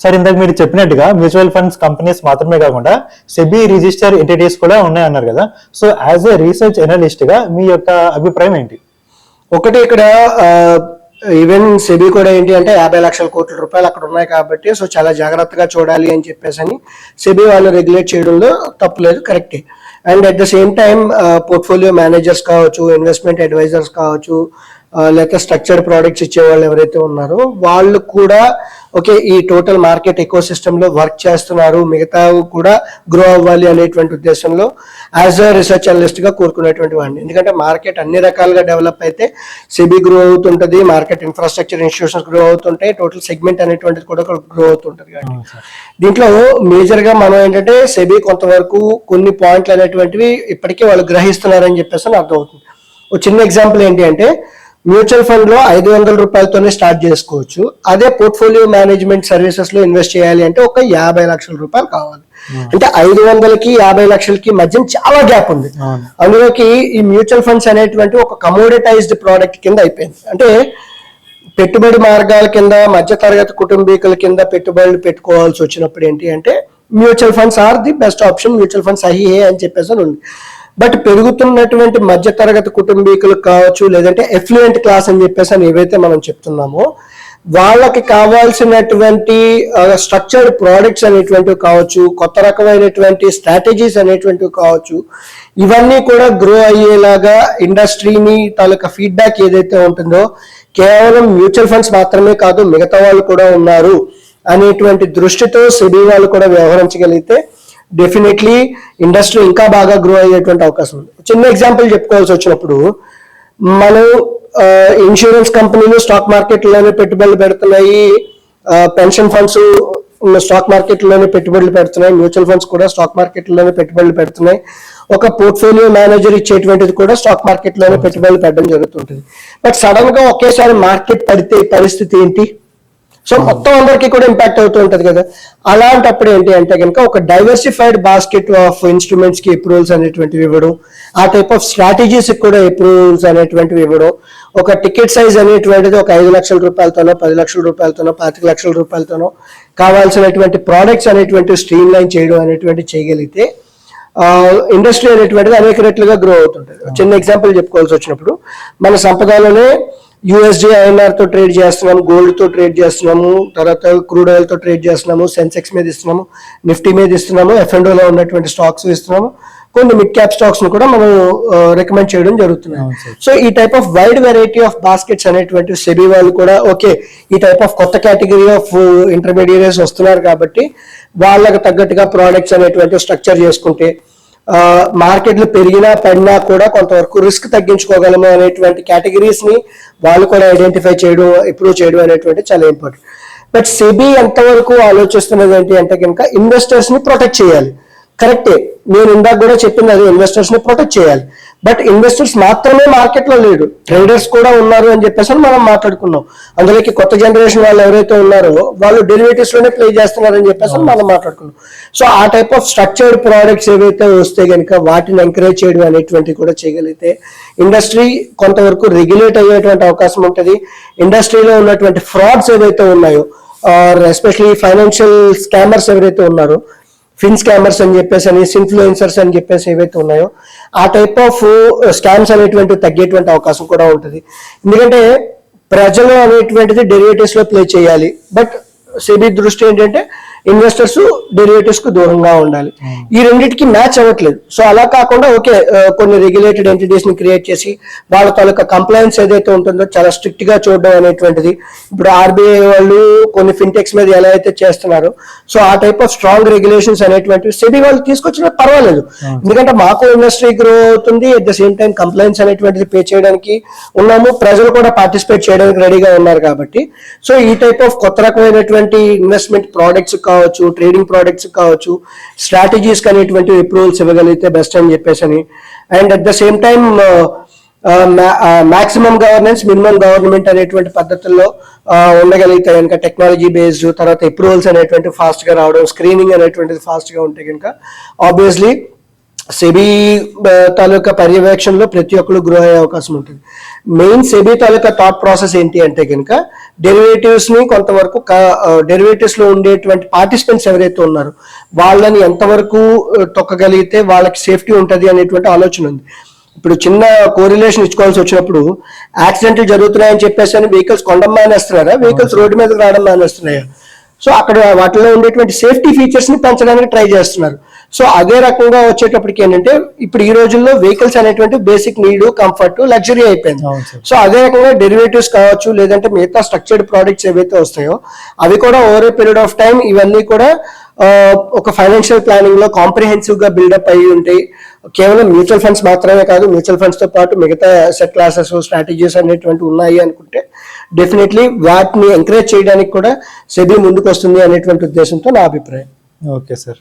Sir ఇందాక మీరు చెప్పినట్టుగా మ్యూచువల్ ఫండ్స్ కంపెనీస్ మాత్రమే కాకుండా సెబీ రిజిస్టర్ ఎంటిటీస్ కూడా ఉన్నాయన్నారు కదా. సో యాజ్ ఎ రీసెర్చ్ ఎనలిస్ట్గా మీ యొక్క అభిప్రాయం ఏంటి? ఒకటి ఇక్కడ ఈవెన్ సెబీ కూడా ఏంటి అంటే యాభై లక్షల కోట్ల రూపాయలు అక్కడ ఉన్నాయి కాబట్టి సో చాలా జాగ్రత్తగా చూడాలి అని చెప్పేసి అని సెబీ వాళ్ళు రెగ్యులేట్ చేయడంలో తప్పులేదు కరెక్టే and at the same time portfolio managers కావచ్చు ఇన్వెస్ట్మెంట్ అడ్వైజర్స్ కావచ్చు లేకపోతే స్ట్రక్చర్డ్ ప్రోడక్ట్స్ ఇచ్చే వాళ్ళు ఎవరైతే ఉన్నారో వాళ్ళు కూడా ఓకే ఈ టోటల్ మార్కెట్ ఎకో లో వర్క్ చేస్తున్నారు మిగతా కూడా గ్రో అవ్వాలి అనేటువంటి ఉద్దేశంలో యాజ్ అ రీసెర్చ్ అనలిస్ట్గా కోరుకునేటువంటి వాడిని. ఎందుకంటే మార్కెట్ అన్ని రకాలుగా డెవలప్ అయితే సెబీ గ్రో అవుతుంటది మార్కెట్ ఇన్ఫ్రాస్ట్రక్చర్ ఇన్స్టిట్యూషన్స్ గ్రో అవుతుంటాయి టోటల్ సెగ్మెంట్ అనేటువంటిది కూడా గ్రో అవుతుంటది కాబట్టి. దీంట్లో మేజర్గా మనం ఏంటంటే సెబీ కొంతవరకు కొన్ని పాయింట్లు అనేటువంటివి ఇప్పటికే వాళ్ళు గ్రహిస్తున్నారని చెప్పేసి అర్థమవుతుంది. ఒక చిన్న ఎగ్జాంపుల్ ఏంటి అంటే మ్యూచువల్ ఫండ్లో ఐదు వందల రూపాయలతోనే స్టార్ట్ చేసుకోవచ్చు. అదే పోర్ట్ఫోలియో మేనేజ్మెంట్ సర్వీసెస్లో ఇన్వెస్ట్ చేయాలి అంటే ఒక యాభై లక్షల రూపాయలు కావాలి. అంటే ఐదు వందలకి యాభై లక్షలకి మధ్య చాలా గ్యాప్ ఉంది. అందులోకి ఈ మ్యూచువల్ ఫండ్స్ అనేటువంటి ఒక కమోడిటైజ్డ్ ప్రోడక్ట్ కింద అయిపోయింది. అంటే పెట్టుబడి మార్గాల కింద మధ్య తరగతి కుటుంబీకుల కింద పెట్టుబడులు పెట్టుకోవాల్సి వచ్చినప్పుడు ఏంటి అంటే mutual funds are the best option mutual funds అహి అని చెప్పేసి ఉంది. బట్ పెరుగుతున్నటువంటి మధ్య తరగతి కుటుంబీకులు కావచ్చు లేదంటే ఎఫ్లుయెంట్ క్లాస్ అని చెప్పేసి అని ఏవైతే మనం చెప్తున్నామో వాళ్ళకి కావాల్సినటువంటి స్ట్రక్చర్డ్ ప్రోడక్ట్స్ అనేటువంటివి కావచ్చు కొత్త రకమైనటువంటి స్ట్రాటజీస్ అనేటువంటివి కావచ్చు ఇవన్నీ కూడా గ్రో అయ్యేలాగా ఇండస్ట్రీని తాలూకా ఫీడ్బ్యాక్ ఏదైతే ఉంటుందో కేవలం మ్యూచువల్ ఫండ్స్ మాత్రమే కాదు మిగతా వాళ్ళు కూడా ఉన్నారు అనేటువంటి దృష్టితో సెబీ వాళ్ళు కూడా వ్యవహరించగలిగితే డెఫినెట్లీ ఇండస్ట్రీ ఇంకా బాగా గ్రో అయ్యేటువంటి అవకాశం ఉంది. చిన్న ఎగ్జాంపుల్ చెప్పుకోవాల్సి వచ్చినప్పుడు మనం ఇన్సూరెన్స్ కంపెనీలు స్టాక్ మార్కెట్లోనే పెట్టుబడులు పెడుతున్నాయి పెన్షన్ ఫండ్స్ స్టాక్ మార్కెట్లోనే పెట్టుబడులు పెడుతున్నాయి మ్యూచువల్ ఫండ్స్ కూడా స్టాక్ మార్కెట్లోనే పెట్టుబడులు పెడుతున్నాయి. ఒక పోర్ట్ఫోలియో మేనేజర్ ఇచ్చేటువంటిది కూడా స్టాక్ మార్కెట్లోనే పెట్టుబడులు పెట్టడం జరుగుతుంటుంది. బట్ సడన్గా ఒకేసారి మార్కెట్ పడితే పరిస్థితి ఏంటి? సో మొత్తం అందరికీ కూడా ఇంపాక్ట్ అవుతూ ఉంటది కదా. అలాంటప్పుడు ఏంటి అంటే కనుక ఒక డైవర్సిఫైడ్ బాస్కెట్ ఆఫ్ ఇన్స్ట్రుమెంట్స్కి అప్రూవల్స్ అనేటువంటివి ఇవ్వడం. ఆ టైప్ ఆఫ్ స్ట్రాటజీస్ కూడా అప్రూవల్స్ అనేటువంటివి ఇవ్వడం. ఒక టికెట్ సైజ్ అనేటువంటిది ఒక ఐదు లక్షల రూపాయలతోనో పది లక్షల రూపాయలతోనో పాతిక లక్షల రూపాయలతోనో కావాల్సినటువంటి ప్రోడక్ట్స్ అనేటువంటి స్ట్రీమ్ లైన్ చేయడం అనేటువంటి చేయగలిగితే ఇండస్ట్రీ అనేటువంటిది అనేక రెట్లుగా గ్రో అవుతుంటుంది. చిన్న ఎగ్జాంపుల్ చెప్పుకోవాల్సి వచ్చినప్పుడు మన సంపదలోనే యూఎస్డి ఐఎన్ఆర్తో ట్రేడ్ చేస్తున్నాము గోల్డ్తో ట్రేడ్ చేస్తున్నాము తర్వాత క్రూడ్ ఆయిల్తో ట్రేడ్ చేస్తున్నాము సెన్సెక్స్ మీద ఇస్తున్నాము నిఫ్టీ మీద ఇస్తున్నాము ఎఫ్ఎండో లో ఉన్నటువంటి స్టాక్స్ ఇస్తున్నాము కొన్ని మిడ్ క్యాప్ స్టాక్స్ను కూడా మనం రికమెండ్ చేయడం సార్. సో ఈ type of wide variety of baskets అనేటువంటి సెబీ వాళ్ళు కూడా ఓకే ఈ టైప్ ఆఫ్ కొత్త కేటగిరీ ఆఫ్ ఇంటర్మీడియట్స్ వస్తున్నారు కాబట్టి వాళ్ళకి తగ్గట్టుగా ప్రోడక్ట్స్ అనేటువంటి స్ట్రక్చర్ చేసుకుంటే మార్కెట్లు పెరిగినా పడినా కూడా కొంతవరకు రిస్క్ తగ్గించుకోగలము అనేటువంటి కేటగిరీస్ని వాళ్ళు కూడా ఐడెంటిఫై చేయడం ఇంప్రూవ్ చేయడం అనేటువంటి చాలా ఇంపార్టెంట్. బట్ సెబీ ఎంతవరకు ఆలోచిస్తున్నది ఏంటి అంటే కనుక ఇన్వెస్టర్స్ని ప్రొటెక్ట్ చేయాలి. కరెక్టే. నేను ఇందాక కూడా చెప్పింది అది ఇన్వెస్టర్స్ని ప్రొటెక్ట్ చేయాలి. బట్ ఇన్వెస్టర్స్ మాత్రమే మార్కెట్లో లేడు ట్రేడర్స్ కూడా ఉన్నారు అని చెప్పేసి మనం మాట్లాడుకున్నాం. అందులోకి కొత్త జనరేషన్ వాళ్ళు ఎవరైతే ఉన్నారో వాళ్ళు డెరివేటివ్స్లోనే ప్లే చేస్తున్నారని చెప్పేసి మనం మాట్లాడుకున్నాం. సో ఆ టైప్ ఆఫ్ స్ట్రక్చర్డ్ ప్రోడక్ట్స్ ఏవైతే వస్తే కనుక వాటిని ఎంకరేజ్ చేయడం అనేటువంటివి కూడా చేయగలిగితే ఇండస్ట్రీ కొంతవరకు రెగ్యులేట్ అయ్యేటువంటి అవకాశం ఉంటుంది. ఇండస్ట్రీలో ఉన్నటువంటి ఫ్రాడ్స్ ఏవైతే ఉన్నాయో ఎస్పెషలీ ఫైనాన్షియల్ స్కామర్స్ ఎవరైతే ఉన్నారో ఫిన్ స్కామర్స్ అని చెప్పేసి అని ఇన్ఫ్లుయెన్సర్స్ అని చెప్పేసి ఏవైతే ఉన్నాయో ఆ టైప్ ఆఫ్ స్కామ్స్ uh, అనేటువంటివి తగ్గేటువంటి అవకాశం కూడా ఉంటుంది. ఎందుకంటే ప్రజలు అనేటువంటిది డెరివేటివ్స్లో ప్లే చేయాలి. బట్ సెబీ దృష్టి ఏంటంటే ఇన్వెస్టర్స్ డెరివేటివ్స్కు దూరంగా ఉండాలి. ఈ రెండింటికి మ్యాచ్ అవ్వట్లేదు. సో అలా కాకుండా ఓకే కొన్ని రెగ్యులేటెడ్ ఎంటిటీస్ని క్రియేట్ చేసి వాళ్ళ తాలూకా కంప్లైన్స్ ఏదైతే ఉంటుందో చాలా స్ట్రిక్ట్గా చూడడం అనేటువంటిది. ఇప్పుడు ఆర్బీఐ వాళ్ళు కొన్ని ఫిన్టెక్స్ మీద ఎలా అయితే చేస్తున్నారో సో ఆ టైప్ ఆఫ్ స్ట్రాంగ్ రెగ్యులేషన్స్ అనేటువంటివి సెబీ వాళ్ళు తీసుకొచ్చినా పర్వాలేదు. ఎందుకంటే మాకు ఇండస్ట్రీ గ్రో అవుతుంది at the same time complaints అనేటువంటిది పే చేయడానికి ఉన్నాము ప్రజలు కూడా పార్టిసిపేట్ చేయడానికి రెడీగా ఉన్నారు కాబట్టి. సో ఈ టైప్ ఆఫ్ కొత్త రకమైనటువంటి ఇన్వెస్ట్మెంట్ ప్రోడక్ట్స్ కావచ్చు ట్రేడింగ్ ప్రోడక్ట్స్ కావచ్చు స్ట్రాటజీస్ అనేటువంటి అప్రూవల్స్ ఇవ్వగలిగితే బెస్ట్ అని చెప్పేసి అని and at the same time maximum governance minimum government అనేటువంటి పద్ధతుల్లో uh, ఉండగలిగితే కనుక టెక్నాలజీ బేస్డ్ తర్వాత అప్రూవల్స్ అనేటువంటి ఫాస్ట్గా రావడం స్క్రీనింగ్ అనేటువంటిది ఫాస్ట్గా ఉంటే కనుక ఆబ్వియస్లీ సెబీ తాలూకా పర్యవేక్షణలో ప్రతి ఒక్కరు గ్రో అయ్యే అవకాశం ఉంటుంది. మెయిన్ సెబీ తాలూకా థాట్ ప్రాసెస్ ఏంటి అంటే కనుక డెరివేటివ్స్ని కొంతవరకు డెరివేటివ్స్లో ఉండేటువంటి పార్టిసిపెంట్స్ ఎవరైతే ఉన్నారో వాళ్ళని ఎంతవరకు తొక్కగలిగితే వాళ్ళకి సేఫ్టీ ఉంటుంది అనేటువంటి ఆలోచన ఉంది. ఇప్పుడు చిన్న కోరిలేషన్ ఇచ్చుకోవాల్సి వచ్చినప్పుడు యాక్సిడెంట్లు జరుగుతున్నాయని చెప్పేసి అని వెహికల్స్ కొండం మానేస్తున్నారా? వెహికల్స్ రోడ్డు మీదకి రావడం మానేస్తున్నాయా? సో అక్కడ వాటిలో ఉండేటువంటి సేఫ్టీ ఫీచర్స్ని పెంచడానికి ట్రై చేస్తున్నారు. సో అదే రకంగా వచ్చేటప్పటికి ఏంటంటే ఇప్పుడు ఈ రోజుల్లో వెహికల్స్ అనేటువంటి బేసిక్ నీడ్ కంఫర్ట్ లగ్జరీ అయిపోయింది. సో అదే రకంగా డెరివేటివ్స్ కావచ్చు లేదంటే మిగతా స్ట్రక్చర్డ్ ప్రోడక్ట్స్ ఏవైతే వస్తాయో అవి కూడా over a period of time ఇవన్నీ కూడా ఒక ఫైనాన్షియల్ ప్లానింగ్లో కాంప్రిహెన్సివ్గా బిల్డప్ అయ్యి ఉంటాయి కేవలం మ్యూచువల్ ఫండ్స్ మాత్రమే కాదు మ్యూచువల్ ఫండ్స్తో పాటు మిగతా సెట్ క్లాసెస్ స్ట్రాటజీస్ అనేటువంటి ఉన్నాయి అనుకుంటే డెఫినెట్లీ వాటిని ఎంకరేజ్ చేయడానికి కూడా సెబీ ముందుకు వస్తుంది అనేటువంటి ఉద్దేశంతో నా అభిప్రాయం. Okay sir.